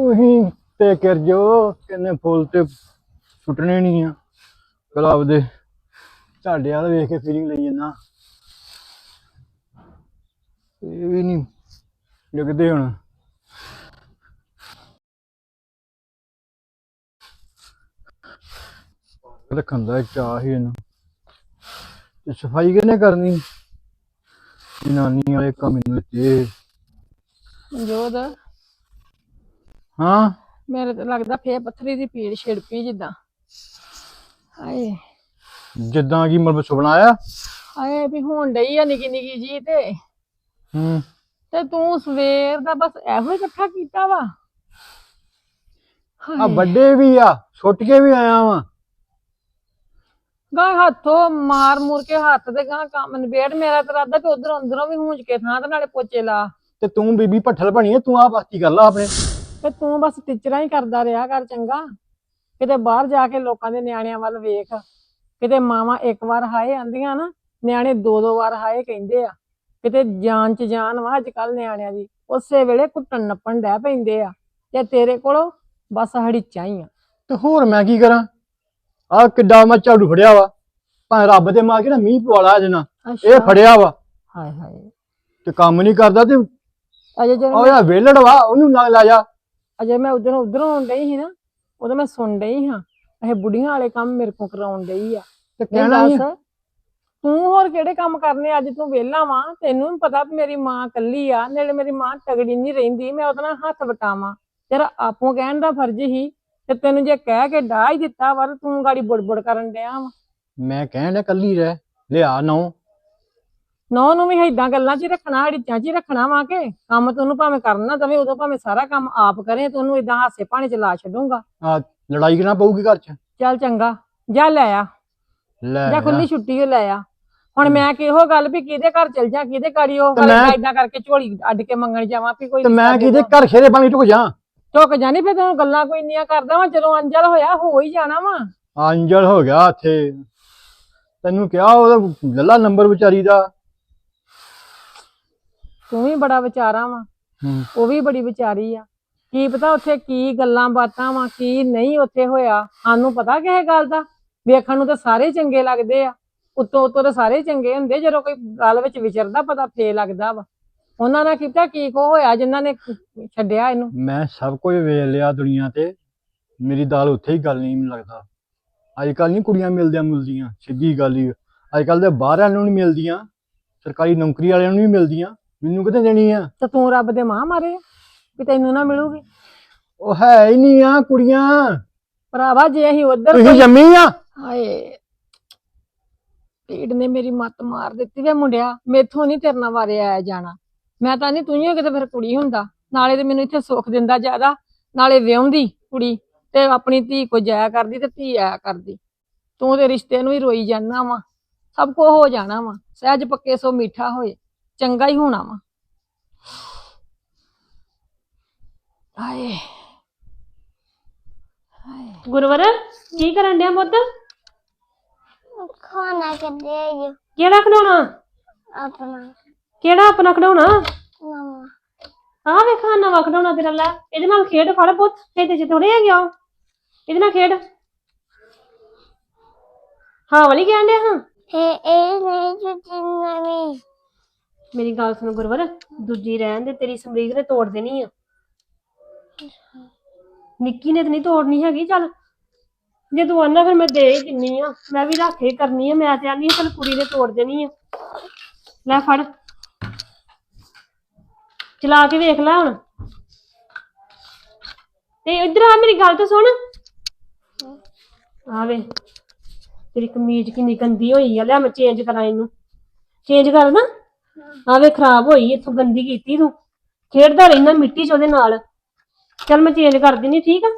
ਤੁਸੀਂ ਤੇ ਕਰ ਜੋ ਕਿੰਨੇ ਫੁੱਲ ਤੇ ਸੁੱਟਣੇ ਨਹੀਂ ਆ। ਗੁਲਾਬ ਦੇ ਤੁਹਾਡੇ ਵਾਲ ਵੇਖ ਕੇ ਫੀਲਿੰਗ ਲਈ ਜਾਂਦਾ। ਇਹ ਵੀ ਨਹੀਂ ਲੱਗਦੇ ਹੁਣ। ਰੱਖਣ ਦਾ ਚਾਹ ਹੀ ਇਹਨੂੰ। ਤੇ ਸਫ਼ਾਈ ਕਿਹਨੇ ਕਰਨੀ? ਜਨਾਨੀ ਵਾਲੇ ਕੰਮ ਨੂੰ ਦਿੱਤੇ। ਮਨਜੋਤ? ਹਾਂ। ਮੇਰੇ ਤੇ ਲੱਗਦਾ ਫੇਰ ਪੱਥਰੀ ਦੀ ਪੀੜ ਛਿੜ ਪਈ ਜਿੱਦਾਂ। ਹਾਏ। ਜਿੱਦਾਂ ਕੀ ਮਤਲਬ ਸੁਪਨਾ ਆਇਆ? ਹਾਏ ਵੀ ਹੋਣ ਡਈ ਆ ਨਿੱਕੀ ਨਿੱਕੀ ਜੀ ਤੇ। ਹੂੰ। ਤੇ ਤੂੰ ਸਵੇਰ ਦਾ ਬਸ ਇਹੋ ਹੀ ਇਕੱਠਾ ਕੀਤਾ ਵਾ। ਆ ਹਾਏ। ਵੱਡੇ ਵੀ ਆ ਛੁੱਟ ਕੇ ਵੀ ਆਇਆ ਵਾਂ। ਗਾਂ ਹੱਥੋਂ ਮਾਰ ਮੂਰ ਕੇ ਹੱਥ ਤੇ ਗਾਂ ਕੰਮ ਨਿਬੇੜ ਮੇਰਾ ਤੇ ਰਾਦਾ ਕਿ ਉਧਰ ਅੰਦਰੋਂ ਵੀ ਹੂੰਜ ਕੇ ਥਾਂ ਤੇ ਨਾਲੇ ਪੋਚੇ ਲਾ। ਤੇ ਤੂੰ ਬੀਬੀ ਭੱਠਲ ਬਣੀ ਐ ਤੂੰ ਆ ਬਾਤੀ ਕਰ ਲਾ ਆਪਣੇ। ਤੇ ਤੂੰ ਬਸ ਟੀਚਰਾਂ ਹੀ ਕਰਦਾ ਰਿਹਾ ਕਰ ਚੰਗਾ। ਕਿਤੇ ਬਾਹਰ ਜਾ ਕੇ ਲੋਕਾਂ ਦੇ ਨਿਆਣਿਆਂ ਵੱਲ ਵੇਖ। ਕਿਤੇ ਮਾਵਾਂ ਇੱਕ ਵਾਰ ਹਾਏ ਆਂਦੀਆਂ ਨਾ ਨਿਆਣੇ ਦੋ ਦੋ ਵਾਰ ਹਾਏ ਕਹਿੰਦੇ ਆ। ਕਿਤੇ ਜਾਨ ਚ ਜਾਨ ਵਾ ਅੱਜ ਕੱਲ ਨਿਆਣਿਆਂ ਦੀ ਉਸੇ ਵੇਲੇ ਕੁੱਟਣ ਨੱਪਣ ਡੈ ਪੈਂਦੇ ਆ। ਤੇ ਤੇਰੇ ਕੋਲੋਂ ਬਸ ਹੜੀਚਾਂ ਹੀ ਆ। ਤੇ ਹੋਰ ਮੈਂ ਕੀ ਕਰਾਂ? ਆ ਕਿੱਡਾ ਮੈਂ ਝਾੜੂ ਫੜਿਆ ਵਾ। ਭਾਵੇਂ ਰੱਬ ਦੇ ਮਾਰ ਕੇ ਨਾ ਮੀਂਹ ਪਵਾਲਾ ਜਨਾ ਇਹ ਫੜਿਆ ਵਾ। ਹਾਏ ਹਾਏ ਤੇ ਕੰਮ ਨਹੀਂ ਕਰਦਾ ਤੇ ਅਜੇ ਜਦੋਂ ਉਹ ਵੇਲੜ ਵਾ ਉਹਨੂੰ ਨਾਲ ਲੈ ਜਾ। ਅਜੇ ਮੈਂ ਉਧਰੋਂ ਉਧਰੋਂ ਆਉਣ ਡਈ ਸੀ ਨਾ ਉਦੋਂ ਮੈਂ ਸੁਣ ਡਈ ਹਾਂ ਇਹ ਬੁੜੀਆਂ ਵਾਲੇ ਕੰਮ ਮੇਰੇ ਕੋਲ ਕਰਾਉਣ ਡਈ ਆ। ਤੇ ਕਹਿਣਾ ਹੀ ਤੂੰ ਹੋਰ ਕਿਹੜੇ ਕੰਮ ਕਰਨੇ ਅੱਜ ਤੂੰ ਵਿਹਲਾ ਵਾਂ ਤੈਨੂੰ ਵੀ ਪਤਾ ਵੀ ਮੇਰੀ ਮਾਂ ਕੱਲੀ ਆ ਨਾਲੇ ਮੇਰੀ ਮਾਂ ਤਗੜੀ ਨਹੀਂ ਰਹਿੰਦੀ ਮੈਂ ਉਹਦੇ ਨਾਲ ਹੱਥ ਵਟਾਵਾਂ। ਤੇਰਾ ਆਪੋ ਕਹਿਣ ਦਾ ਫਰਜ਼ ਹੀ ਤੇ ਤੈਨੂੰ ਜੇ ਕਹਿ ਕੇ ਡਾਹ ਹੀ ਦਿੱਤਾ ਵਾ ਤੇ ਤੂੰ ਗਾੜੀ ਬੁੜਬੁੜ ਕਰਨ ਡਿਆ ਵਾ। ਮੈਂ ਕਹਿਣ ਡਿਆ ਕੱਲੀ ਰਹਿ ਲਿਆ ਨੌ ਨੌ ਨੂੰ ਵੀ ਏਦਾਂ ਗੱਲਾਂ 'ਚ ਹੀ ਰੱਖਣਾ ਹੜੀਚਾਂ 'ਚ ਹੀ ਰੱਖਣਾ ਵਾ ਕਿ ਕੰਮ ਤੈਨੂੰ ਭਾਵੇਂ ਕਰਨਾ ਦਵੇ ਉਦੋਂ ਭਾਵੇਂ ਸਾਰਾ ਕੰਮ ਆਪ ਕਰੇ ਤੈਨੂੰ ਏਦਾਂ ਹਾਸੇ ਪਾਣੀ 'ਚ ਲਾ ਛੱਡੂੰਗਾ। ਆ ਲੜਾਈ ਕਿਨਾ ਪਊਗੀ ਘਰ ਚ? ਚੱਲ ਚੰਗਾ ਜਾ ਲੈ ਆ। ਲੈ ਜਾਂ। ਖੁੱਲੀ ਛੁੱਟੀ ਹੋ ਲੈ ਆ। ਹੁਣ ਮੈਂ ਕਿਹੋ ਗੱਲ ਵੀ ਕਿਹਦੇ ਘਰ ਚਲ ਜਾ ਕਿਹਦੇ ਗਾੜੀ ਉਹ ਤੇ ਗੱਲ ਏਦਾਂ ਕਰਕੇ ਝੋਲੀ ਅੱਡ ਕੇ ਮੰਗਣ ਜਾਵਾਂ ਵੀ ਕੋਈ ਤੇ ਮੈਂ ਕਿਹਦੇ। ਘਰ ਖੇਰੇ ਪਾਣੀ ਟੁਕ ਜਾ ਝੁਕ ਜਾਣੀ ਫਿਰ ਤੈਨੂੰ ਗੱਲਾਂ ਕੋਈ ਇੰਨੀਆਂ ਕਰਦਾ ਵਾ ਜਦੋਂ ਅੰਜਲ ਹੋਇਆ ਹੋ ਹੀ ਜਾਣਾ ਵਾ। ਅੰਜਲ ਹੋ ਗਿਆ ਇੱਥੇ ਤੈਨੂੰ ਕਿਹਾ ਉਹਦਾ ਲੱਲਾ ਨੰਬਰ ਵਿਚਾਰੀ ਦਾ। ਤੂੰ ਵੀ ਬੜਾ ਵਿਚਾਰਾ ਵਾ। ਉਹ ਵੀ ਬੜੀ ਵਿਚਾਰੀ ਆ। ਕੀ ਪਤਾ ਉੱਥੇ ਕੀ ਗੱਲਾਂ ਬਾਤਾਂ ਵਾ ਕੀ ਨਹੀਂ ਉੱਥੇ ਹੋਇਆ। ਸਾਨੂੰ ਪਤਾ ਕਿਸੇ ਗੱਲ ਦਾ? ਵੇਖਣ ਨੂੰ ਤਾਂ ਸਾਰੇ ਚੰਗੇ ਲੱਗਦੇ ਆ। ਉੱਤੋਂ ਉੱਤੋਂ ਤਾਂ ਸਾਰੇ ਚੰਗੇ ਹੁੰਦੇ ਜਦੋਂ ਕੋਈ ਗੱਲ ਵਿੱਚ ਵਿਚਰਦਾ ਪਤਾ ਫੇ ਲੱਗਦਾ ਵਾ। ਉਹਨਾਂ ਨੇ ਕੀਤਾ ਕੀ ਕੋ ਹੋਇਆ ਜਿਨ੍ਹਾਂ ਨੇ ਛੱਡਿਆ ਇਹਨੂੰ? ਮੈਂ ਸਭ ਕੁਝ ਵੇਖ ਲਿਆ ਦੁਨੀਆ ਤੇ। ਮੇਰੀ ਦਾਲ ਉੱਥੇ ਹੀ ਗੱਲ ਨਹੀਂ ਮੈਨੂੰ ਲੱਗਦਾ। ਅੱਜ ਕੱਲ ਨਹੀਂ ਕੁੜੀਆਂ ਮਿਲਦੀਆਂ ਮਿਲਦੀਆਂ ਸਿੱਧੀ ਗੱਲ ਹੀ। ਅੱਜ ਕੱਲ ਦੇ ਬਾਹਰਾਂ ਨੂੰ ਨਹੀਂ ਮਿਲਦੀਆਂ ਸਰਕਾਰੀ ਨੌਕਰੀ ਵਾਲਿਆਂ ਨੂੰ ਨਹੀਂ ਮਿਲਦੀਆਂ। ਮੈਨੂੰ ਕਿਤੇ ਦੇਣੀ ਆ? ਤੇ ਤੂੰ ਰੱਬ ਦੇ ਮਾਂ ਮਾਰੇ ਵੀ ਤੈਨੂੰ ਨਾ ਮਿਲੂਗੀ। ਉਹ ਹੈ ਹੀ ਨਹੀਂ ਆ ਕੁੜੀਆਂ। ਭਰਾਵਾ ਜੇ ਅਸੀਂ ਉਧਰ ਤੁਸੀਂ ਜੰਮੀ ਆ? ਹਾਏ ਪੀੜ ਨੇ ਮੇਰੀ ਮੱਤ ਮਾਰ ਦਿੱਤੀ ਵੇ ਮੁੰਡਿਆ ਮੇਥੋਂ ਨਹੀਂ ਤੇਰੇ ਨਾਲ ਵਾਰੇ ਆਇਆ ਜਾਣਾ। ਮੈਂ ਤਾਂ ਨਹੀਂ ਤੂੰ ਹੀ ਕਿਤੇ ਫਿਰ ਕੁੜੀ ਹੁੰਦਾ। ਨਾਲੇ ਤੇ ਮੈਨੂੰ ਇੱਥੇ ਸੁੱਖ ਦਿੰਦਾ ਜ਼ਿਆਦਾ ਨਾਲੇ ਵਿਆਹੁੰਦੀ ਕੁੜੀ ਤੇ ਆਪਣੀ ਧੀ ਕੋ ਜਾਇਆ ਕਰਦੀ ਤੇ ਧੀ ਆਇਆ ਕਰਦੀ। ਤੂੰ ਤੇ ਰਿਸ਼ਤੇ ਨੂੰ ਹੀ ਰੋਈ ਜਾਣਾ ਵਾ ਸਭ ਕੁਝ ਹੋ ਜਾਣਾ ਵਾ ਸਹਿਜ ਪੱਕੇ ਸੋ ਮਿੱਠਾ ਹੋਏ। ਚੰਗਾ ਹੀ ਹੋਣਾ ਵਾ। ਹਾਏ। ਗੁਰਵਰ ਕੀ ਕਰਨ ਡਿਆ ਪੁੱਤ? ਖਾਣਾ ਕਿੱਦੇ ਆਇਓ ਕਿਹੜਾ ਖਿਡੌਣਾ? ਆਪਣਾ। ਕਿਹੜਾ ਆਪਣਾ ਖਿਡੌਣਾ? ਨਵਾਂ। ਆਹ ਵੇਖਾ ਨਵਾਂ ਖਿਡੌਣਾ ਤੇਰਾ ਲੈ। ਇਹਦੇ ਨਾਲ ਖੇਡ ਫੜ ਪੁੱਤ ਇਹਦੇ ਚ ਥੋੜੇ ਆ ਗਿਆ ਇਹਦੇ ਨਾਲ ਖੇਡ। ਹਾਂ ਵਾਲੀ ਕਹਿਣ ਡਿਆ ਹਾਂ। ਹੈ ਇਹ ਨਹੀਂ ਜੁੱਤੀ ਨਵੀਂ। ਮੇਰੀ ਗੱਲ ਸੁਣ ਗੁਰਵਰ, ਦੂਜੀ ਰਹਿਣ ਦੇ, ਤੇਰੀ ਸਮਰੀਕ ਨੇ ਤੋੜ ਦੇਣੀ ਆ। ਨਿੱਕੀ ਨੇ ਤੇ ਨਹੀਂ ਤੋੜਨੀ ਹੈਗੀ, ਚੱਲ। ਜੇ ਤੂੰ ਆਨਾ ਫਿਰ ਮੈਂ ਦੇ ਹੀ ਦਿੰਨੀ ਆ। ਮੈਂ ਵੀ ਰੱਖੇ ਕਰਨੀ ਆ, ਮੈਂ ਤੇ ਆਨੀ ਚੱਲ ਕੁੜੀ ਨੇ ਤੋੜ ਦੇਣੀ ਆ। ਲੈ ਫੜ। ਚਲਾ ਕੇ ਵੇਖ ਲੈ ਹੁਣ। ਤੇ ਇੱਧਰ ਆ ਮੇਰੀ ਗੱਲ ਤਾਂ ਸੁਣ। ਆ ਤੇਰੀ ਕਮੀਜ਼ ਕਿੰਨੀ ਗੰਦੀ ਹੋਈ ਆ। ਲੈ ਮੈਂ ਚੇਂਜ ਕਰਾਂ ਇਹਨੂੰ। ਚੇਂਜ ਕਰ ਨਾ। ਆਵੇ ਖਰਾਬ ਹੋਈ, ਇੱਥੋਂ ਗੰਦੀ ਕੀਤੀ ਤੂੰ। ਖੇਡਦਾ ਰਹਿਣਾ ਮਿੱਟੀ ਚ ਉਹਦੇ ਨਾਲ। ਚੱਲ ਮੈਂ ਚੇਂਜ ਕਰ ਦਿੰਦੀ ਠੀਕ ਆ?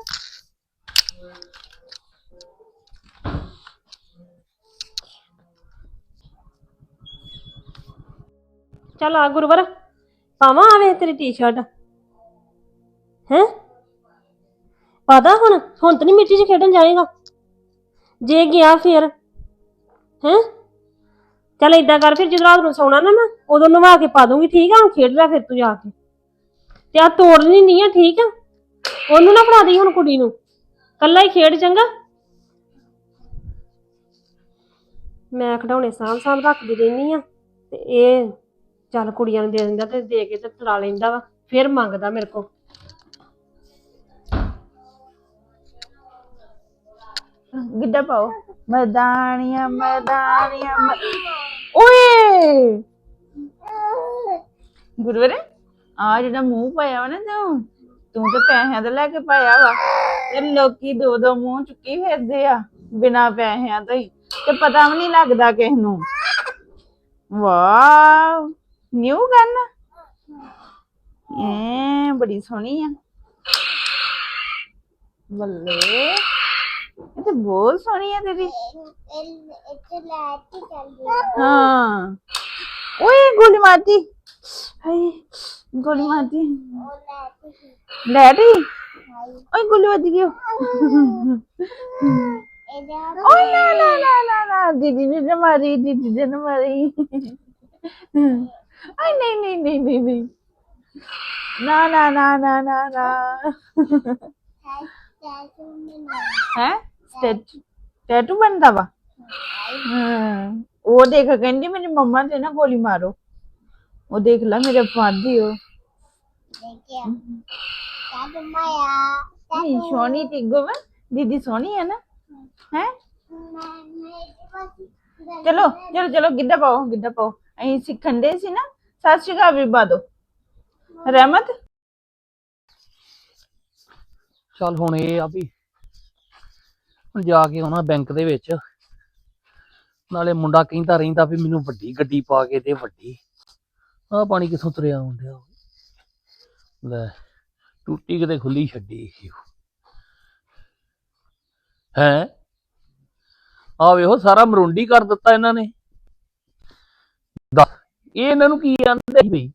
ਚੱਲ ਆ ਗੁਰਵਰ, ਪਾਵਾਂ ਆਵੇ ਤੇਰੀ ਟੀ-ਸ਼ਰਟ ਹੈ? ਪਾਦਾ ਹੁਣ? ਹੁਣ ਤਾਂ ਨਹੀਂ ਮਿੱਟੀ 'ਚ ਖੇਡਣ ਜਾਏਗਾ। ਜੇ ਗਿਆ ਫੇਰ। ਹੈ? ਚੱਲ ਏਦਾਂ ਕਰ, ਫਿਰ ਜਦੋਂ ਰਾਤ ਨੂੰ ਸੌਣਾ ਨਾ ਮੈਂ, ਉਦੋਂ ਨਵਾ ਕੇ ਪਾ ਦੂੰਗੀ ਠੀਕ ਆ? ਹੁਣ ਖੇਡ ਲੈ ਫਿਰ ਤੂੰ ਜਾ ਕੇ। ਤੇ ਆ ਤੋੜਨੀ ਨਹੀਂ ਆ, ਠੀਕ ਆ? ਉਹਨੂੰ ਨਾ ਫੜਾ ਦੇਈ ਹੁਣ ਕੁੜੀ ਨੂੰ। ਕੱਲਾ ਹੀ ਖੇਡ ਚੰਗਾ। ਮੈਂ ਖਡਾਉਣੇ ਸਾਂਭ ਸਾਂਭ ਰੱਖਦੀ ਰਹਿਨੀ ਆ, ਤੇ ਇਹ ਚੱਲ ਕੁੜੀਆਂ ਨੂੰ ਦੇ ਦਿੰਦਾ ਤੇ ਦੇ ਕੇ ਤੇ ਤੁੜਾ ਲੈਂਦਾ ਵਾ, ਫਿਰ ਮੰਗਦਾ ਮੇਰੇ ਕੋਲ। ਗਿੱਧਾ ਪਾਓ? ਮੈਦਾਨੀਆਂ ਮੈਦਾਨੀਆਂ, ਮ- ਓਏ! ਗੁਰਵਰੇ, ਆ ਜਿਹੜਾ ਮੂੰਹ ਪਾਇਆ ਵਾ ਨਾ ਤੂੰ ਤੂੰ ਤੇ ਪੈਸਿਆਂ ਦਾ ਲੈ ਕੇ ਪਾਇਆ ਵਾ। ਤੇ ਲੋਕੀ ਦੋ ਦੋ ਮੂੰਹ ਚੁੱਕੀ ਫਿਰਦੇ ਆ, ਬਿਨਾ ਪੈਸਿਆਂ ਤੋਂ ਹੀ। ਤੇ ਪਤਾ ਵੀ ਨਹੀਂ ਲੱਗਦਾ ਕਿਸ ਨੂੰ। ਵਾਓ ਨਿਊ ਗਨ ਐ, ਬੜੀ ਸੋਹਣੀ ਆ। ਬੱਲੇ। ਇਹ ਤਾਂ ਬਹੁਤ ਸੋਹਣੀ ਆ ਤੇਰੀ ਇੱਥੇ ਲੈ ਚੱਲਦੀ ਹਾਂ। ਓਏ, ਗੋਲੀ ਮਾਰਤੀ। ਹਾਏ, ਗੋਲੀ ਮਾਰਤੀ। ਉਹ ਲੈ ਓਏ, ਗੋਲੀ ਵੱਜ ਗਈ। ਓਏ, ਨਾ ਨਾ ਨਾ ਨਾ ਨਾ। ਦੀਦੀ ਨੇ ਮਾਰੀ, ਦੀਦੀ ਨੇ ਮਾਰੀ। ਆਈ ਨਹੀਂ ਨਹੀਂ ਨਹੀਂ ਨਹੀਂ ਨਹੀਂ। ਨਾ ਨਾ ਨਾ ਨਾ ਨਾ ਨਾ। ਹੈ? ਟੈਟੂ ਬਣਦਾ ਵਾ? ਹਾਂ ਉਹ ਦੇਖ ਕਹਿੰਦੀ ਮੇਰੀ ਮੰਮਾ ਤੇ ਨਾ ਗੋਲੀ ਮਾਰੋ। ਉਹ ਦੇਖ ਲੈ ਮੇਰੇ ਫਾਦੀ ਉਹ। ਦੇਖਿਆ। ਟੈਟੂ ਮਾਇਆ ਨਹੀਂ ਸੋਹਣੀ ਤੇ ਗੋਵਾ ਦੀਦੀ ਸੋਹਣੀ ਹੈ ਨਾ? ਹੈ? ਚਲੋ ਚਲੋ ਚਲੋ ਗਿੱਧਾ ਪਾਓ ਗਿੱਧਾ ਪਾਓ। ਅਸੀਂ ਸਿੱਖਣ ਦੇ ਸੀ ਨਾ ਸਤਿ ਸ਼੍ਰੀ ਅਕਾਲ ਵੀ ਬਾਦੋ ਰਹਿਮਤ? ਚੱਲ ਹੁਣ ਇਹ ਆ ਵੀ ਹੁਣ ਜਾ ਕੇ ਆਉਣਾ ਬੈਂਕ ਦੇ ਵਿੱਚ। ਨਾਲੇ ਮੁੰਡਾ ਕਹਿੰਦਾ ਰਹਿੰਦਾ ਵੀ ਮੈਨੂੰ ਵੱਡੀ ਗੱਡੀ ਪਾ ਕੇ ਦੇ, ਵੱਡੀ। ਆਹ ਪਾਣੀ ਕਿੱਥੋਂ ਤੁਰਿਆ ਆਉਂਦਿਆ ਲੈ, ਟੂਟੀ ਕਿਤੇ ਖੁੱਲੀ ਛੱਡੀ ਹੈ? ਆ ਵੇਖੋ, ਸਾਰਾ ਮਰੁੰਡੀ ਕਰ ਦਿੱਤਾ ਇਹਨਾਂ ਨੇ। ਦੱਸ, ਇਹ ਇਹਨਾਂ ਨੂੰ ਕੀ ਆਂਦੇ ਸੀ ਬਈ?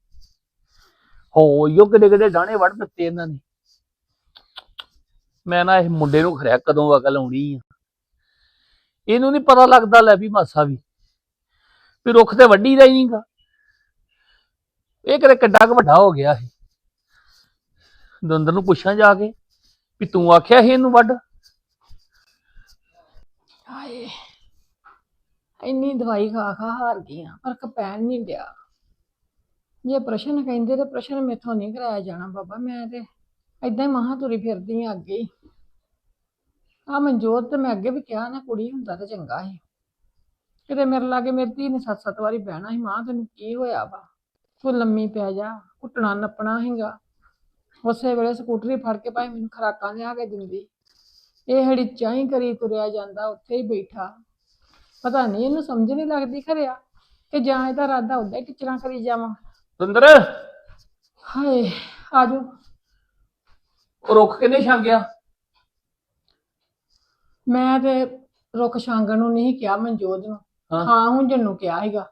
ਹੋ ਯੋ ਕਿਡੇ ਕਿਡੇ ਡਾਣੇ ਵੜ ਦਿੱਤੇ ਇਹਨਾਂ ਨੇ। ਮੈਂ ਨਾ ਇਹ ਮੁੰਡੇ ਨੂੰ ਖਰਿਆ ਕਦੋਂ ਅਕਲ ਆਉਣੀ ਆ। ਇਹਨੂੰ ਨਹੀਂ ਪਤਾ ਲੱਗਦਾ ਲੈ ਵੀ ਮਾਸਾ ਵੀ। ਵੀ ਰੁੱਖ ਤੇ ਵੱਡੀ ਦਾ ਹੀ ਨਹੀਂਗਾ ਇਹ ਕਦੇ ਕਿੱਡਾ ਕੁ ਵੱਡਾ ਹੋ ਗਿਆ ਇਹ ਦੰਦਰ ਨੂੰ ਪੁੱਛਾਂ ਜਾ ਕੇ ਵੀ ਤੂੰ ਆਖਿਆ ਸੀ ਇਹਨੂੰ ਵੱਢ? ਹਾਏ, ਇੰਨੀ ਦਵਾਈ ਖਾ ਖਾ ਹਾਰ ਗਈ ਆ ਪਰ ਪੈਣ ਨਹੀਂ ਡਿਆ। ਜੇ ਪ੍ਰਸ਼ਨ ਕਹਿੰਦੇ ਤੇ ਪ੍ਰਸ਼ਨ ਮੇਥੋਂ ਨਹੀਂ ਕਰਾਇਆ ਜਾਣਾ ਬਾਬਾ, ਮੈਂ ਤੇ ਏਦਾਂ ਹੀ ਮਹਾ ਤੁਰੀ ਫਿਰਦੀ ਆ ਅੱਗੇ ਆ ਮਨਜੋਤ ਤੇ ਮੈਂ ਅੱਗੇ ਵੀ ਕਿਹਾ ਨਾ ਕੁੜੀ ਹੁੰਦਾ ਤੇ ਚੰਗਾ ਸੀ। ਕਿਤੇ ਮੇਰੇ ਲਾਗੇ ਮੇਰੀ ਧੀ ਨੇ ਸੱਤ ਸੱਤ ਵਾਰੀ ਬਹਿਣਾ ਸੀ ਮਾਂ ਤੈਨੂੰ ਕੀ ਹੋਇਆ ਵਾ? ਤੂੰ ਲੰਮੀ ਪੈ ਜਾ ਘੁੱਟਣਾ ਨੱਪਣਾ ਹੈਗਾ ਉਸੇ ਵੇਲੇ ਸਕੂਟਰੀ ਫੜ ਕੇ ਭਾਈ ਮੈਨੂੰ ਖਰਾਕਾਂ ਲਿਆ ਕੇ ਦਿੰਦੀ। ਇਹ ਹੜੀਚਾਂ ਹੀ ਕਰੀ ਤੁਰਿਆ ਜਾਂਦਾ ਉੱਥੇ ਹੀ ਬੈਠਾ। ਪਤਾ ਨਹੀਂ ਇਹਨੂੰ ਸਮਝ ਨਹੀਂ ਲੱਗਦੀ ਖਰਿਆ ਕਿ ਜਾਂ ਇਹਦਾ ਇਰਾਦਾ ਉਦਾਂ ਹੀ ਟਿਚਰਾਂ ਕਰੀ ਜਾਵਾਂ। ਦੰਦਰ ਹਾਏ ਆਜੋ। ਉਹ ਰੁੱਖ ਕਿੰਨੇ ਛਾਂਗਿਆ ਮੈਂ ਤੇ ਰੁੱਖ ਛਾਂਗਣ ਨੂੰ ਨਹੀਂ ਕਿਹਾ ਮਨਜੋਤ ਨੂੰ। ਹਾਂ। ਹਾਂ ਹੁਣ ਜੰਨੂ ਕਿਹਾ ਹੈਗਾ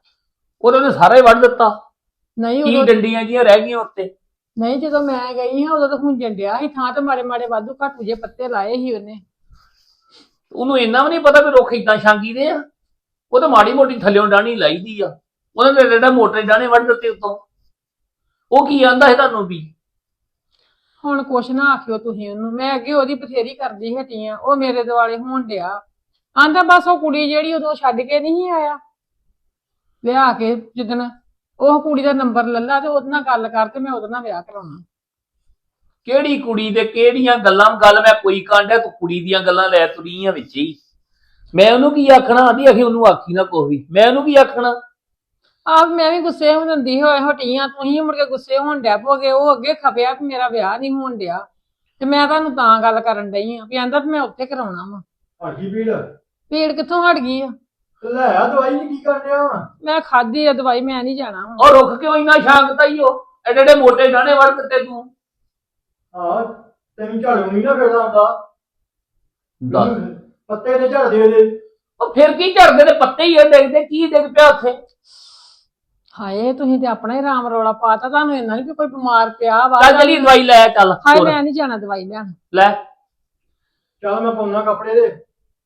ਉਹਨੇ ਉਹਨੇ ਸਾਰਾ ਹੀ ਵੱਢ ਦਿੱਤਾ। ਨਹੀਂ ਕੀ ਉਦੋਂ ਡੰਡੀਆਂ ਜੀਆਂ ਰਹਿ ਗਈਆਂ ਉੱਤੇ? ਨਹੀਂ ਜਦੋਂ ਮੈਂ ਗਈ ਹਾਂ ਉਦੋਂ ਤਾਂ ਹੁਣ ਜੰਡਿਆ ਸੀ ਥਾਂ ਤੇ ਮਾੜੇ ਮਾੜੇ ਵਾਧੂ ਘੱਟੂ ਜੇ ਪੱਤੇ ਲਾਏ ਸੀ ਉਹਨੇ। ਉਹਨੂੰ ਇੰਨਾ ਵੀ ਨਹੀਂ ਪਤਾ ਵੀ ਰੁੱਖ ਇਦਾਂ ਛਾਂਗੀ ਦੇ ਆ? ਉਹ ਤਾਂ ਮਾੜੀ ਮੋਟੀ ਥੱਲਿਓਂ ਡਾਣੀ ਲਾਈਦੀ ਆ। ਉਹਨੇ ਤੇ ਜਿਹੜਾ ਮੋਟੇ ਡਾਣੇ ਵੱਢ ਦਿੱਤੇ ਉੱਤੋਂ। ਉਹ ਕੀ ਆਂਦਾ ਹੈ ਤੁਹਾਨੂੰ ਵੀ? ਹੁਣ ਕੁਛ ਨਾ ਆਖਿਓ ਤੁਸੀਂ ਉਹਨੂੰ। ਮੈਂ ਅੱਗੇ ਉਹਦੀ ਬਥੇਰੀ ਕਰਦੀ ਹਟੀ ਆ, ਉਹ ਮੇਰੇ ਦੁਆਲੇ ਹੋਣ ਡਿਆ। ਆਂਦਾ ਬਸ ਉਹ ਕੁੜੀ ਜਿਹੜੀ ਉਦੋਂ ਛੱਡ ਕੇ ਨਹੀਂ ਆਇਆ। ਵਿਆਹ ਕੇ ਜਿੱਦਣ ਉਹ ਕੁੜੀ ਦਾ ਨੰਬਰ ਲੱਲਾ ਤੇ ਉਹਦੇ ਨਾਲ ਗੱਲ ਕਰ ਤੇ ਮੈਂ ਉਹਦੇ ਨਾਲ ਵਿਆਹ ਕਰਾਉਣਾ। ਕਿਹੜੀ ਕੁੜੀ ਦੇ ਕਿਹੜੀਆਂ ਗੱਲਾਂ? ਗੱਲ ਮੈਂ ਕੋਈ ਕਾਂਡਿਆ ਤੂੰ ਕੁੜੀ ਦੀਆਂ ਗੱਲਾਂ ਲੈ ਤੁਰੀ ਆ ਵਿੱਚ ਹੀ। ਮੈਂ ਉਹਨੂੰ ਕੀ ਆਖਣਾ? ਆਂਦੀ ਅਖੇ ਉਹਨੂੰ ਆਖੀ ਨਾ ਕੋਈ ਵੀ। ਮੈਂ ਉਹਨੂੰ ਕੀ ਆਖਣਾ? ਆਪ ਮੈਂ ਵੀ ਗੁੱਸੇ ਹੁੰਦੀ ਹੋਏ ਹਟੀਆਂ ਤੁਸੀਂ ਮੁੜ ਕੇ ਗੁੱਸੇ ਹੋਣ ਡੈ ਪੋਗੇ ਉਹ ਅੱਗੇ ਖਪਿਆ ਵੀ ਮੇਰਾ ਵਿਆਹ ਨਹੀਂ ਹੋਣ ਡਿਆ। ਤੇ ਮੈਂ ਤੁਹਾਨੂੰ ਤਾਂ ਗੱਲ ਕਰਨ ਡਈ ਆ ਵੀ ਆਂਦਾ ਵੀ ਮੈਂ ਉੱਥੇ ਕਰਾਉਣਾ ਵਾ। ਹੱਡੀ ਪੀੜ ਭੀੜ? ਕਿੱਥੋਂ ਹਟ ਗਈ ਆ? ਲੈ ਆ ਦਵਾਈ ਨਹੀਂ ਕੀ ਕਰ ਰਿਹਾ ਵਾ? ਮੈਂ ਖਾਧੀ ਆ ਦਵਾਈ ਮੈਂ ਨਹੀਂ ਜਾਣਾ ਹੁਣ ਉਹ ਰੁੱਖ ਕਿਉਂ ਇੰਨਾ ਛਾਂਗਦਾ ਹੀ ਉਹ ਐਡੇ ਐਡੇ ਮੋਟੇ ਡਾਣੇ ਵੱਢ ਦਿੱਤੇ ਤੂੰ। ਹਾਂ ਤੈਨੂੰ ਝਾੜੂ ਨਹੀਂ ਨਾ ਫਿਰਦਾ ਹੁੰਦਾ। ਦੱਸ। ਪੱਤੇ ਤੇ ਝੜ ਦੇ ਦੇ। ਉਹ ਫਿਰ ਕੀ ਝੜਦੇ ਨੇ? ਪੱਤੇ ਹੀ ਆ ਡਿੱਗਦੇ ਕੀ ਡਿੱਗ ਪਿਆ ਉੱਥੇ। ਹਾਏ ਤੁਸੀਂ ਤੇ ਆਪਣਾ ਹੀ ਰਾਮ ਰੌਲਾ ਪਾਤਾ ਤੁਹਾਨੂੰ ਇੰਨਾ ਨਹੀਂ ਕੋਈ ਬਿਮਾਰ ਪਿਆ ਵਾ? ਚੱਲ ਚਲੀ ਦਵਾਈ ਲੈ ਚੱਲ ਹਾਏ। ਮੈਂ ਨਹੀਂ ਜਾਣਾ ਦਵਾਈ ਲੈਣ। ਲੈ। ਚੱਲ ਮੈਂ ਪਾਉਣਾ ਕੱਪੜੇ ਦੇ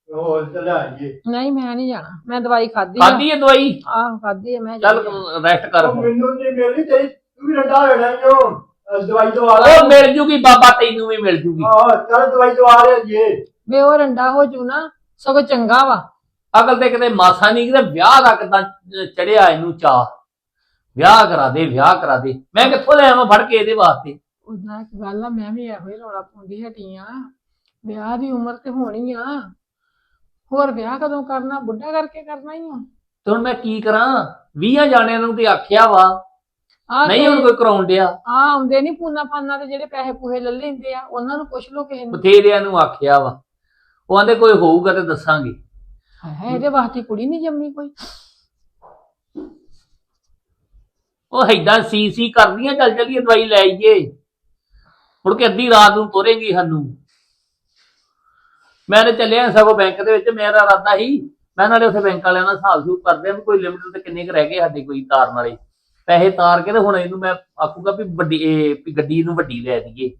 ਹੋਰ ਚੱਲ ਆਈਏ। ਨਹੀਂ ਮੈਂ ਨਹੀਂ ਜਾਣਾ ਮੈਂ ਦਵਾਈ ਖਾਧੀ ਆ। ਖਾਦੀ ਹੈ ਦਵਾਈ? ਆਹ ਖਾਧੀ ਆ ਮੈਂ ਚੱਲ ਜਾਣਾ। ਰੈਸਟ ਕਰ। ਉਹ ਮੈਨੂੰ ਨਹੀਂ ਮਿਲਦੀ ਤੇਰੀ ਤੂੰ ਵੀ ਰੰਡਾ ਹੋ ਜਾਣਾ ਈਓ ਦਵਾਈ ਦਵਾ ਉਹ ਮਿਲ ਜੂਗੀ ਬਾਬਾ ਤੈਨੂੰ ਵੀ ਮਿਲ ਜੂਗੀ। ਆਹ ਚੱਲ ਦਵਾਈ ਦਵਾ ਰਿਹਾ ਜੀ ਵੇ ਉਹ ਰੰਡਾ ਹੋ ਜੂ ਨਾ ਸਗੋਂ ਚੰਗਾ ਵਾ। ਅਕਲ ਤੇ ਕਿਤੇ ਮਾਸਾ ਨਹੀਂ ਕਿਤੇ ਵਿਆਹ ਦਾ ਕਿਦਾਂ ਚੜਿਆ ਇਹਨੂੰ ਚਾਹ। ਵਿਆਹ ਕਰਾ ਦੇ ਵਿਆਹ ਕਰਾ ਦੇ। ਮੈਂ ਕਿੱਥੋਂ ਲੈ ਆਵਾਂ ਫੜ ਕੇ ਇਹਦੇ ਵਾਸਤੇ? ਉਹਨਾਂ ਇੱਕ ਗੱਲ ਆ ਮੈਂ ਵੀ ਇਹੋ ਹੀ ਰੌਲਾ ਪਾਉਂਦੀ ਹਟੀ ਆ। ਵਿਆਹ ਦੀ ਉਮਰ ਤੇ ਹੋਣੀ ਆ। ਹੋਰ ਵਿਆਹ ਕਦੋਂ ਕਰਨਾ ਬੁੱਢਾ ਕਰਕੇ ਕਰਨਾ ਹੀ ਆ। ਤੇ ਹੁਣ ਮੈਂ ਕੀ ਕਰਾਂ? 20 ਜਾਣਿਆਂ ਨੂੰ ਤੇ ਆਖਿਆ ਵਾ। ਆਹ ਨਹੀਂ ਹੁਣ ਕੋਈ ਕਰਾਉਣ ਡਿਆ। ਆ ਆਉਂਦੇ ਨਹੀਂ ਪੂਨਾ ਪਾਨਾ ਤੇ ਜਿਹੜੇ ਪੈਸੇ ਪੂਹੇ ਲੈ ਲੈਂਦੇ ਆ ਉਹਨਾਂ ਨੂੰ ਪੁੱਛ ਲਓ ਕਿਸੇ ਨੂੰ। ਬਥੇਰਿਆਂ ਨੂੰ ਆਖਿਆ ਵਾ। ਉਹ ਆਂਦੇ ਕੋਈ ਹੋਊਗਾ ਤੇ ਦੱਸਾਂਗੇ। ਹੈ ਇਹਦੇ ਵਾਸਤੇ ਕੁੜੀ ਨਹੀਂ ਜੰਮੀ ਕੋਈ। ਉਹ ਏਦਾਂ ਸੀ ਸੀ ਕਰਦੀਆਂ ਚੱਲ ਚੱਲੀਏ, ਦਵਾਈ ਲੈ ਆਈਏ। ਮੁੜ ਕੇ ਅੱਧੀ ਰਾਤ ਨੂੰ ਤੋਰੇਂਗੀ ਸਾਨੂੰ। ਮੈਂ ਤੇ ਚੱਲਿਆ ਸਗੋਂ ਬੈਂਕ ਦੇ ਵਿੱਚ, ਮੇਰਾ ਇਰਾਦਾ ਸੀ, ਮੈਂ ਨਾਲੇ ਉੱਥੇ ਬੈਂਕ ਵਾਲਿਆਂ ਨਾਲ ਹਿਸਾਬ ਸੂਬ ਕਰਦੇ ਆ ਵੀ ਕੋਈ ਲਿਮਿਟ ਤੇ ਕਿੰਨੇ ਕੁ ਰਹਿ ਗਏ ਸਾਡੇ ਕੋਈ ਤਾਰਨ ਵਾਲੇ ਪੈਸੇ ਤਾਰ ਕੇ ਤੇ ਹੁਣ ਇਹਨੂੰ ਮੈਂ ਆਖੂਗਾ ਵੀ ਵੱਡੀ, ਇਹ ਵੀ ਗੱਡੀ ਨੂੰ ਵੱਡੀ ਲੈ ਦਈਏ।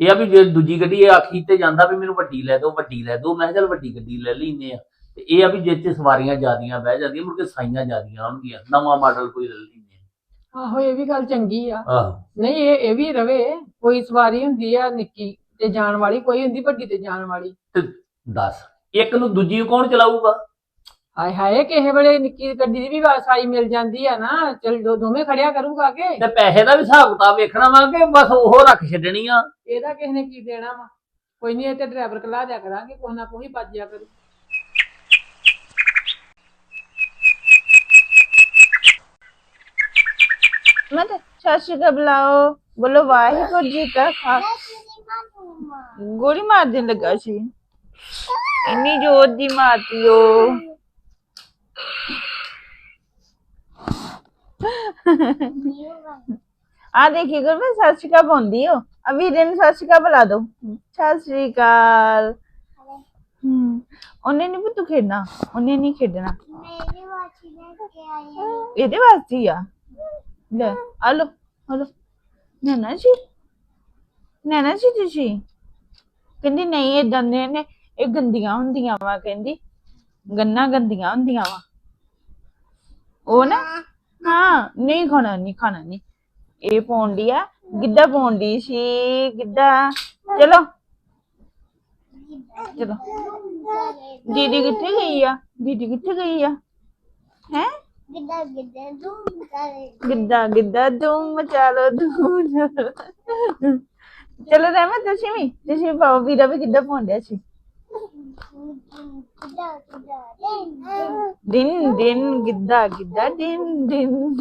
ਇਹ ਆ ਵੀ ਜੇ ਦੂਜੀ ਗੱਡੀ ਇਹ ਆਖੀ ਤੇ ਜਾਂਦਾ ਵੀ ਮੈਨੂੰ ਵੱਡੀ ਲੈ ਦਿਓ, ਵੱਡੀ ਲੈ ਦਿਓ। ਮੈਂ ਕਿਹਾ ਚੱਲ ਵੱਡੀ ਗੱਡੀ ਲੈ ਲੈਨੇ ਆ। ਤੇ ਇਹ ਆ ਵੀ ਜਿਸ ਚ ਸਵਾਰੀਆਂ ਜ਼ਿਆਦੀਆਂ ਬਹਿ ਜਾਂਦੀਆਂ, ਮੁੜ ਕੇ ਸਾਈਆਂ ਜ਼ਿਆਦੀਆਂ ਆਉਣਗੀਆਂ। ਨਵਾਂ ਮਾਡਲ ਕੋਈ ਲੈ ਲੈਨੇ ਆਹੋ ਇਹ ਵੀ ਗੱਲ ਚੰਗੀ ਆ। ਆਹੋ। ਨਹੀਂ ਇਹ ਇਹ ਵੀ ਰਵੇ ਕੋਈ ਸਵਾਰੀ ਹੁੰਦੀ ਆ ਨਿੱਕੀ ਤੇ ਜਾਣ ਵਾਲੀ ਕੋਈ ਹੁੰਦੀ ਵੱਡੀ ਤੇ ਜਾਣ ਵਾਲੀ। ਦੱਸ ਇੱਕ ਨੂੰ ਦੂਜੀ ਨੂੰ ਕੌਣ ਚਲਾਊਗਾ? ਹਾਏ ਹਾਏ ਕਿਸੇ ਵੇਲੇ ਨਿੱਕੀ ਗੱਡੀ ਦੀ ਵੀ ਵਾਸਾਈ ਮਿਲ ਜਾਂਦੀ ਆ ਨਾ ਚਲ ਦੋ ਦੋਵੇਂ ਖੜਿਆ ਕਰੂਗਾ ਕਿ ਤੇ ਪੈਸੇ ਦਾ ਵੀ ਹਿਸਾਬ ਕਿਤਾਬ ਵੇਖਣਾ ਵਾ ਕਿ ਬਸ ਉਹ ਰੱਖ ਛੱਡਣੀ ਆ? ਇਹਦਾ ਕਿਸੇ ਨੇ ਕੀ ਦੇਣਾ ਵਾ? ਕੋਈ ਨਹੀਂ ਇਹ ਤੇ ਡਰਾਈਵਰ ਕਲਾ ਦਿਆ ਕਰਾਂਗੇ ਕੋਈ ਨਾ ਕੋਈ ਭੱਜਿਆ ਕਰੂ। ਮਤ ਸ਼ਾਸ਼ੀ ਕਾ ਬੁਲਾਓ। ਬੋਲੋ ਵਾਹਿਗੁਰੂ ਜੀ ਕਾ ਖਾਲਸਾ। ਗੋਲੀ ਮਾਰ ਦੇਣ ਲੱਗਾ ਸੀ। ਇੰਨੀ ਜੋਰ ਦੀ ਮਾਰਤੀ ਉਹ ਆ ਦੇਖੀ ਗੁਰਮੇ ਸਤਿ ਸ਼੍ਰੀ ਅਕਾਲ ਬੋਂਦੀ ਹੋ ਅਭੀ ਦਿਨ ਸਤਿ ਸ਼੍ਰੀ ਅਕਾਲ ਬੁਲਾ ਦੋ। ਸਤਿ ਸ਼੍ਰੀ ਅਕਾਲ। ਉਹਨੇ ਨਹੀਂ ਪੁੱਤ ਖੇਡਣਾ ਉਹਨੇ ਨਹੀਂ ਖੇਡਣਾ। ਇਹਦੇ ਵਾਸਤੇ ਆ। ਲੈ ਆ ਲੋ ਆ ਲੋ ਨੈਣਾ ਜੀ ਨੈਣਾ ਜੀ ਤੁਸੀਂ ਕਹਿੰਦੀ ਨਹੀਂ ਏਦਾਂ ਦੇ ਨੇ ਇਹ ਗੰਦੀਆਂ ਹੁੰਦੀਆਂ ਵਾ ਕਹਿੰਦੀ ਗੰਨਾ ਗੰਦੀਆਂ ਹੁੰਦੀਆਂ ਵਾ ਉਹ ਨਾ ਹਾਂ ਨਹੀਂ ਖਾਣਾ ਨਹੀਂ ਖਾਣਾ ਨਹੀਂ ਇਹ ਪੌਂਡੀ ਆ ਗਿੱਧਾ ਪੌਂਡੀ ਸੀ ਗਿੱਧਾ ਚਲੋ ਚਲੋ ਦੀਦੀ ਕਿੱਥੇ ਗਈ ਆ ਦੀਦੀ ਕਿੱਥੇ ਗਈ ਆ ਹੈ ਗਿੱਧਾ ਗਿੱਧਾ ਧੂਮ ਕਰੇ ਗਿੱਧਾ ਗਿੱਧਾ ਧੂਮ ਮਚਾ ਚਲੋ ਰਹਿਮਾ ਤੁਸੀਂ ਵੀ ਤੁਸੀਂ ਪਾਓ ਵੀਰਾ ਵੀ ਗਿੱਧਾ ਪਾਉਂਦੇ ਸੀ। ਦਿਨ ਦਿਨ ਦਿਨ ਗਿੱਧਾ ਦਿਨ ਦਿਨ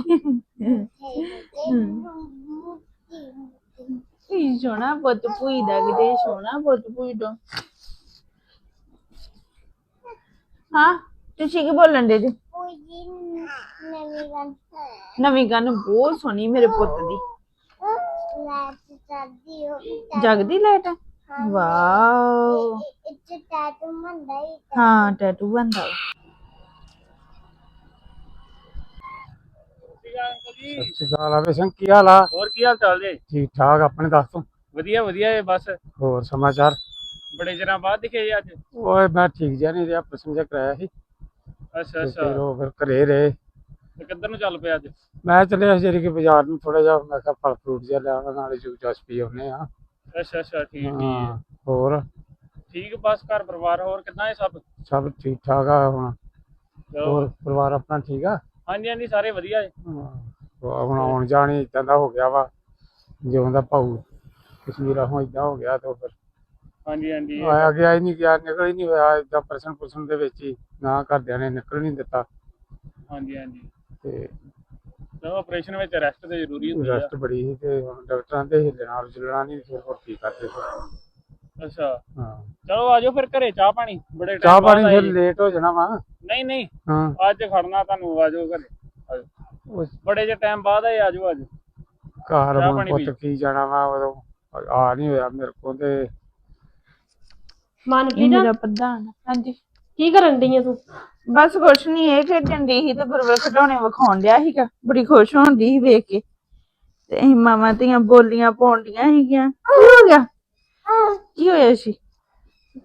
ਕੀ ਸੋਣਾ ਪੁੱਤ ਪੂਈ ਦਾ ਕਿਤੇ ਸੋਣਾ ਪੁੱਤ ਪੂਈ ਤੋਂ। ਹਾਂ ਤੁਸੀਂ ਕੀ ਬੋਲਣ ਦੇ ਜੀ? ਉਹ ਜੀ ਨਵੀਂ ਗਨ ਬਹੁਤ ਸੁਣੀ ਮੇਰੇ ਪੁੱਤ ਦੀ। ਜਗਦੀ ਲੈਟ ਵਾਓ। ਟੈਟੂ ਬੰਦਾ ਹਾਂ ਟੈਟੂ ਬੰਦਾ ਕੀ ਹਾਲ ਆ? ਹੋਰ ਕੀ ਹਾਲ ਚਾਲ ਜੀ? ਠੀਕ ਠਾਕ ਆਪਣੇ ਦੱਸ ਤੂੰ? ਵਧੀਆ ਵਧੀਆ ਏ ਬਸ। ਹੋਰ ਸਮਾਚਾਰ? ਬੜੇ ਦਿਨਾਂ ਬਾਅਦ ਦਿਖੇ ਅੱਜ। ਓਏ ਮੈਂ ਠੀਕ ਜਿਹਾ ਨਹੀਂ ਰਿਹਾ ਪ੍ਰਸ਼ਨ ਕਰਾਇਆ ਸੀ। ਅੱਛਾ ਤੇ ਅੱਛਾ। ਫਿਰ ਉਹ ਫਿਰ ਘਰੇ ਰਹੇ। ਤੇ ਕਿੱਧਰ ਨੂੰ ਚੱਲ ਪਿਆ ਅੱਜ? ਮੈਂ ਚੱਲਿਆ ਜਿਹੜੀ ਕਿ ਬਾਜ਼ਾਰ ਨੂੰ ਥੋੜਾ ਜਿਹਾ ਮੈਂ ਕਿਹਾ ਫਲ ਫਰੂਟ ਜਿਹਾ ਲਿਆਵਾਂ ਨਾਲੇ ਜੂਸ ਜਾਸ ਪੀ ਆਉਨੇ ਆ ਅੱਛਾ ਅੱਛਾ ਠੀਕ ਹਾਂ ਠੀਕ। ਹੋਰ? ਠੀਕ ਬਸ ਘਰ ਪਰਿਵਾਰ ਹੋਰ ਕਿੱਦਾਂ ਹੈ ਸਭ? ਸਭ ਠੀਕ ਠਾਕ ਆ ਹੁਣ। ਚਲੋ। ਹੋਰ ਪਰਿਵਾਰ ਆਪਣਾ ਠੀਕ ਆ? ਹਾਂਜੀ ਹਾਂਜੀ ਸਾਰੇ ਵਧੀਆ ਹਾਂ, ਉਹ ਹੁਣ ਆਉਣ ਜਾਣੀ ਇਦਾਂ ਦਾ ਹੋ ਗਿਆ ਵਾ। ਜਿਉਂ ਦਾ ਭਾਊ ਕਸ਼ਮੀਰਾ ਹੋ ਇਦਾਂ ਹੋ ਗਿਆ ਤੇ ਫਿਰ ਹਾਂਜੀ ਹਾਂਜੀ। ਆਇਆ ਗਿਆ ਹੀ ਨਹੀਂ ਗਿਆ ਨਿਕਲ ਹੀ ਨਹੀਂ ਹੋਇਆ ਇਦਾਂ ਪਰਸਨ ਪੁਰਸਨ ਦੇ ਵਿੱਚ ਹੀ ਨਾ ਘਰਦਿਆਂ ਨੇ ਨਿਕਲ ਨਹੀਂ ਦਿੱਤਾ। ਹਾਂਜੀ ਹਾਂਜੀ। ਤੇ ਚਲੋ ਆਪਰੇਸ਼ਨ ਵਿੱਚ ਰੈਸਟ ਤੇ ਜ਼ਰੂਰੀ ਹੁੰਦੀ ਆ। ਰੈਸਟ ਬੜੀ ਸੀ ਤੇ ਹੁਣ ਡਾਕਟਰਾਂ ਦੇ ਹਿੱਲਣਾ ਜੁਲਣਾ ਨਹੀਂ ਫਿਰ ਹੋਰ ਕੀ ਕਰਦੇ। ਅੱਛਾ। ਹਾਂ। ਚਲੋ ਆਜੋ ਫਿਰ ਘਰੇ ਚਾਹ ਪਾਣੀ। ਬੜੇ ਚਾਹ time ਬਾਅਦ ਪਾਣੀ ਫਿਰ। ਲੇਟ ਹੋ ਜਾਣਾ ਵਾ। ਨਹੀਂ ਨਹੀਂ। ਹਾਂ। ਅੱਜ ਖੜਨਾ ਤੁਹਾਨੂੰ ਆਜੋ ਘਰੇ। ਬੜੇ ਜੇ ਟਾਈਮ ਬਾਅਦ ਆਏ ਆਜੋ ਅੱਜ। ਘਰ ਚਾਹ ਹੁਣ ਪਾਣੀ ਪੁੱਤ ਕੀ ਜਾਣਾ ਵਾ ਉਦੋਂ ਆ ਨਹੀਂ ਹੋਇਆ ਮੇਰੇ ਕੋਲ ਤੇ ਇਹ ਮਨਪ੍ਰੀਤ ਮੇਰਾ ਪ੍ਰਧਾਨ ਹਾਂਜੀ। ਕੀ ਕਰਨ ਡਈ ਆ ਤੂੰ? ਬਸ ਕੁਛ ਨਹੀਂ ਇਹ ਖੇਡਣ ਦੀ ਸੀ ਤੇ ਗੁਰਵਰ ਖਿਡੌਣੇ ਵਿਖਾਉਣ ਡਿਆ ਸੀਗਾ। ਬੜੀ ਖੁਸ਼ ਹੋਣ ਦੀ ਸੀ ਵੇਖ ਕੇ। ਤੇ ਅਸੀਂ ਮਾਵਾਂ ਧੀਆਂ ਬੋਲੀਆਂ ਪਾਉਂਦੀਆਂ ਸੀਗੀਆਂ। ਕੀ ਹੋ ਗਿਆ? ਕੀ ਹੋਇਆ ਸੀ?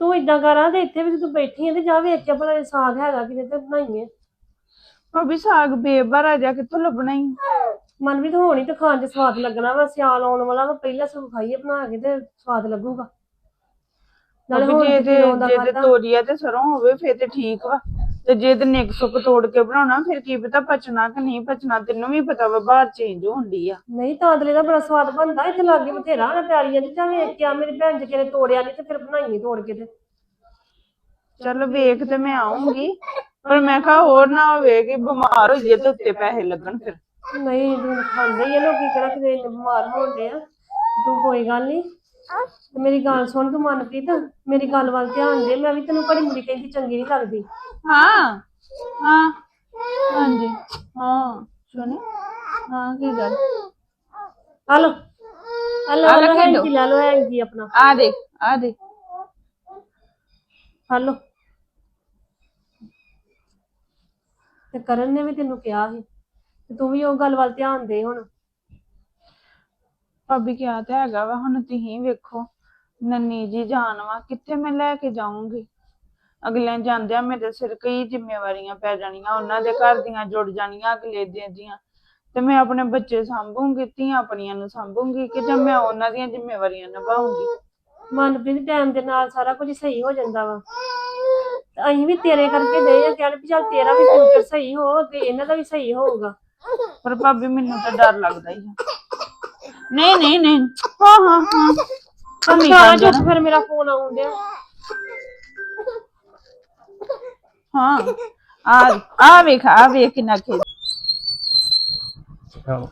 ਤੂੰ ਇਦਾਂ ਕਰਾਂ ਤੇ ਇੱਥੇ ਵੀ ਤੂੰ ਬੈਠੀ ਆ ਤੇ ਜਾ ਵੇਖ ਕੇ ਭਲਾ ਇਹ ਸਾਗ ਹੈਗਾ ਕਿਤੇ ਤੇ ਬਣਾਈਏ। ਭਾਬੀ ਸਾਗ ਬੇਬਾਰਾ ਜਾ ਕਿੱਥੋਂ ਲੱਭਣਾ ਹੀ ਮਨ ਵੀ ਤਾਂ ਹੋਣੀ ਤੇ ਖਾਣ 'ਚ ਸਵਾਦ ਲੱਗਣਾ ਵਾ। ਸਿਆਲ ਆਉਣ ਵਾਲਾ ਵਾ ਪਹਿਲਾਂ ਸਭ ਖਾਈਏ ਬਣਾ ਕੇ ਤੇ ਸਵਾਦ ਲੱਗੂਗਾ। ਨਾਲੇ ਹੁਣ ਜੇ ਤੇ ਤੇ ਜੇ ਤੇ। ਤੋਰੀਆ ਤੇ ਸਰੋਂ ਹੋਵੇ ਫਿਰ ਤੇ ਠੀਕ ਵਾ। ਤੇ ਜੇ ਤੇ ਨਿੱਕ ਸੁੱਕ ਤੋੜ ਕੇ ਬਣਾਉਣਾ ਫਿਰ ਕੀ ਪਤਾ ਪਚਣਾ ਕਿ ਨਹੀਂ ਪਚਣਾ ਤੈਨੂੰ ਵੀ ਪਤਾ ਵਾ ਬਾਹਰ ਚੇਂਜ ਹੁੰਦੀ ਆ। ਨਹੀਂ ਤਾਂਦਲੇ ਦਾ ਬੜਾ ਸਵਾਦ ਬਣਦਾ ਇੱਥੇ ਲਾਗੇ ਬਥੇਰਾ ਨਾ ਪਿਆਲੀਆਂ ਚ ਚੱਲ ਵੇਖ ਕੇ ਆ ਮੇਰੀ ਭੈਣ ਜੀ ਕਿਨੇ ਤੋੜਿਆ ਨਹੀਂ ਤੇ ਫਿਰ ਬਣਾਈਏ ਤੋੜ ਕੇ ਤੇ। ਚੱਲ ਵੇਖ ਤੇ ਮੈਂ ਆਉਂਗੀ ਪਰ ਮੈਂ ਕਿਹਾ ਹੋਰ ਨਾ ਹੋਵੇ ਕਿ ਬਿਮਾਰ ਹੋ ਜੇ ਤੇ ਉੱਤੇ ਪੈਸੇ ਲੱਗਣ ਫਿਰ। ਨਹੀਂ ਤੂੰ ਖਾਂਦੇ ਹੀ ਆ ਲੋਕੀ ਕਿਹੜਾ ਕਿਤੇ ਬਿਮਾਰ ਹੋਣਦੇ ਆ। ਤੂੰ ਕੋਈ ਗੱਲ ਨਹੀਂ ਤੇ ਮੇਰੀ ਗੱਲ ਸੁਣ ਤੂੰ ਮਨਪ੍ਰੀਤ ਮੇਰੀ ਗੱਲ ਵੱਲ ਧਿਆਨ ਦੇ ਮੈਂ ਵੀ ਤੈਨੂੰ ਘੜੀ ਮੁੜੀ ਕਹਿੰਦੀ ਚੰਗੀ ਨਹੀਂ ਲੱਗਦੀ। ਹਾਂ ਹਾਂ ਹਾਂਜੀ ਹਾਂ ਸੁਣੀ ਹਾਂ ਕੀ ਗੱਲ? ਹਲੋ ਹਲੋ ਆ ਲੈ ਹਲੋ ਖੇਡੋ। ਲੈ ਲੋ ਹੈਂਕੀ ਆਪਣਾ। ਆ ਦੇਖ ਆ ਦੇਖ। ਹਲੋ। ਤੇ ਕਰਨ ਨੇ ਵੀ ਤੈਨੂੰ ਕਿਹਾ ਸੀ ਤੇ ਤੂੰ ਵੀ ਉਹ ਗੱਲ ਵੱਲ ਧਿਆਨ ਦੇ ਹੁਣ। ਭਾਬੀ ਕਿਹਾ ਤੇ ਹੈਗਾ ਵਾ ਹੁਣ ਤੁਸੀਂ ਵੇਖੋ ਨੰਨੀ ਜੀ ਜਾਨ ਵਾ ਕਿੱਥੇ ਮੈਂ ਲੈ ਕੇ ਜਾਊਂਗੀ? ਅਗਲੇ ਜਾਂਦਿਆਂ ਮੇਰੇ ਸਿਰ ਕਈ ਜ਼ਿੰਮੇਵਾਰੀਆਂ ਪੈ ਜਾਣੀਆਂ ਉਹਨਾਂ ਦੇ ਘਰ ਦੀਆਂ ਜੁੜ ਜਾਣੀਆਂ ਅਗਲੇ ਦੀਆਂ ਦੀਆਂ। ਤੇ ਮੈਂ ਆਪਣੇ ਬੱਚੇ ਸਾਂਭੂੰਗੀ ਧੀਆਂ ਆਪਣੀਆਂ ਨੂੰ ਸਾਂਭੂੰਗੀ ਕਿ ਜਾਂ ਮੈਂ ਉਹਨਾਂ ਦੀਆਂ ਜ਼ਿੰਮੇਵਾਰੀਆਂ ਨਿਭਾਉਂਗੀ ਮਨਪ੍ਰੀਤ ਟਾਈਮ ਦੇ ਨਾਲ ਸਾਰਾ ਕੁਝ ਸਹੀ ਹੋ ਜਾਂਦਾ ਵਾ। ਤੇ ਅਸੀਂ ਵੀ ਤੇਰੇ ਕਰਕੇ ਦੇ ਆ ਕਹਿਣ ਵੀ ਚੱਲ ਤੇਰਾ ਵੀ ਫਿਊਚਰ ਸਹੀ ਹੋ ਤੇ ਇਹਨਾਂ ਦਾ ਵੀ ਸਹੀ ਹੋਊਗਾ। ਪਰ ਭਾਬੀ ਮੈਨੂੰ ਤਾਂ ਡਰ ਲੱਗਦਾ ਹੀ ਆ। ਨਹੀਂ ਨਹੀਂ ਨਹੀਂ। ਹਾਂ ਹਾਂ ਹਾਂ। ਚੱਲ ਸਾਰਾ ਚੁੱਪ ਫਿਰ ਮੇਰਾ ਫੋਨ ਆਉਣ ਡਿਆ। ਹਾਂ। ਆ ਆ ਵੇਖ ਆ ਵੇਖ ਕਿੰਨਾ ਖੇਡ ਚਲੋ